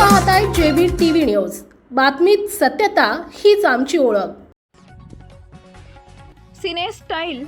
पाहताय JB TV news. बातमीत सत्यता हीच आमची ओळख. सिने स्टाईल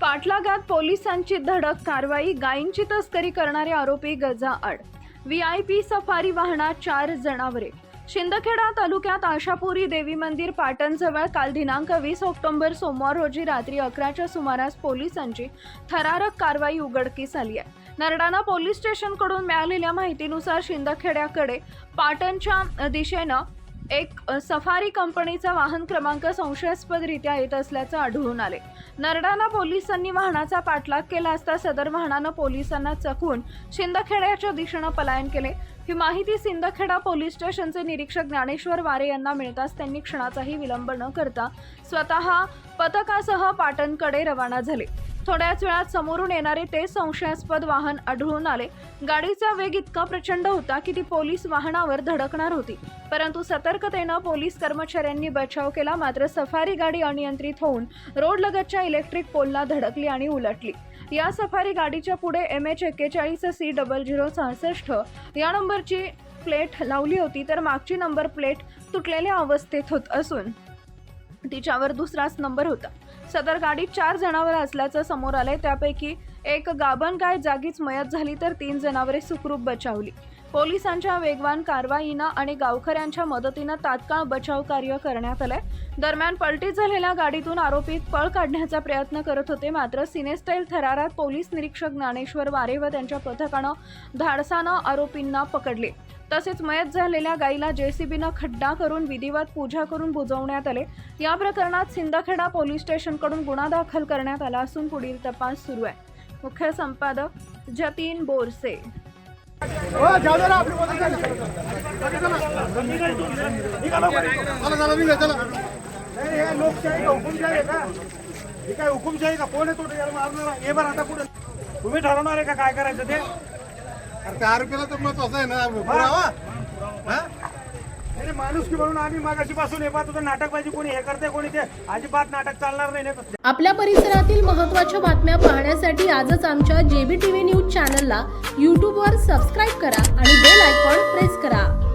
पाठलागात पोलिसांची धडक कारवाई गायींची तस्करी करणारे आरोपी गजा आड व्ही आय पी सफारी वाहनात चार जनावरे. शिंदखेडा तालुक्यात आशापुरी देवी मंदिर पाटणजवळ काल दिनांक वीस ऑक्टोबर सोमवार रोजी रात्री अकराच्या सुमारास पोलिसांची थरारक कारवाई उघडकीस आली आहे. नरडाणा पोलीस स्टेशनकडून मिळालेल्या माहितीनुसार शिंदखेड्याकडे पाटणच्या दिशेनं एक सफारी कंपनीचा वाहन क्रमांक संशयास्पदरित्या येत असल्याचं आढळून आले. नरडाणा पोलिसांनी वाहनाचा पाठलाग केला असता सदर वाहनानं पोलिसांना चकवून शिंदखेड्याच्या दिशेनं पलायन केले. ही माहिती सिंदखेडा पोलीस स्टेशनचे निरीक्षक ज्ञानेश्वर वारे यांना मिळताच त्यांनी क्षणाचाही विलंब न करता स्वतः पथकासह पाटणकडे रवाना झाले. थोड्याच वेळात समोरून येणारे ते संशयास्पद वाहन आढळून आले. गाडीचा वेग इतका प्रचंड होता की ती पोलीस वाहनावर धडकणार होती. परंतु सतर्कतेनं पोलीस कर्मचाऱ्यांनी बचाव केला मात्र सफारी गाडी अनियंत्रित होऊन रोडलगतच्या इलेक्ट्रिक पोलला धडकली आणि उलटली. या सफारी गाडीच्या पुढे एम एच एक्केचाळीस सी डबल झिरो सहासष्ट या नंबरची प्लेट लावली होती तर मागची नंबर प्लेट तुटलेल्या अवस्थेत होत असून तिच्यावर दुसराच नंबर होता. सदर गाडीत चार जनावरं असल्याचं समोर आलंय. त्यापैकी एक गाभण गाय जागीच मयत झाली तर तीन जनावरे सुखरूप बचावली. पोलिसांच्या वेगवान कारवाईनं आणि गावकऱ्यांच्या मदतीनं तात्काळ बचाव कार्य करण्यात आलंय. दरम्यान पलटी झालेल्या गाडीतून आरोपी पळ काढण्याचा प्रयत्न करत होते मात्र सिनेस्टाईल थरारात पोलीस निरीक्षक ज्ञानेश्वर वारे व त्यांच्या पथकानं धाडसानं आरोपींना पकडले. तसेच मयत झालेल्या गायीला जेसीबीनं खड्डा करून विधिवत पूजा करून बुजवण्यात आले. या प्रकरणात सिंदखेडा पोलीस स्टेशनकडून गुन्हा दाखल करण्यात आला असून पुढील तपास सुरू आहे. मुख्य संपादक जतीन बोरसे लोकशाही का हुकुमशाही का? ही काय हुकुमशाही का? कोण मारणारा? हे बरं आता कुठे? तुम्ही ठरवणार आहे का काय करायचं ते? अरे त्या आरोपीला तर महत्वाचं आहे ना. पुरावा. हा? माणूस की म्हणून आम्ही मागाशी पासून हे पाहतो तर नाटक पाहिजे कोणी हे करते कोणी ते अजिबात नाटक चालणार नाही आपल्या परिसरातील महत्त्वाच्या बातम्या पाहण्यासाठी आजच आमच्या जेबी टीव्ही न्यूज चॅनलला यूट्यूबवर सबस्क्राईब करा आणि बेल आयकॉन प्रेस करा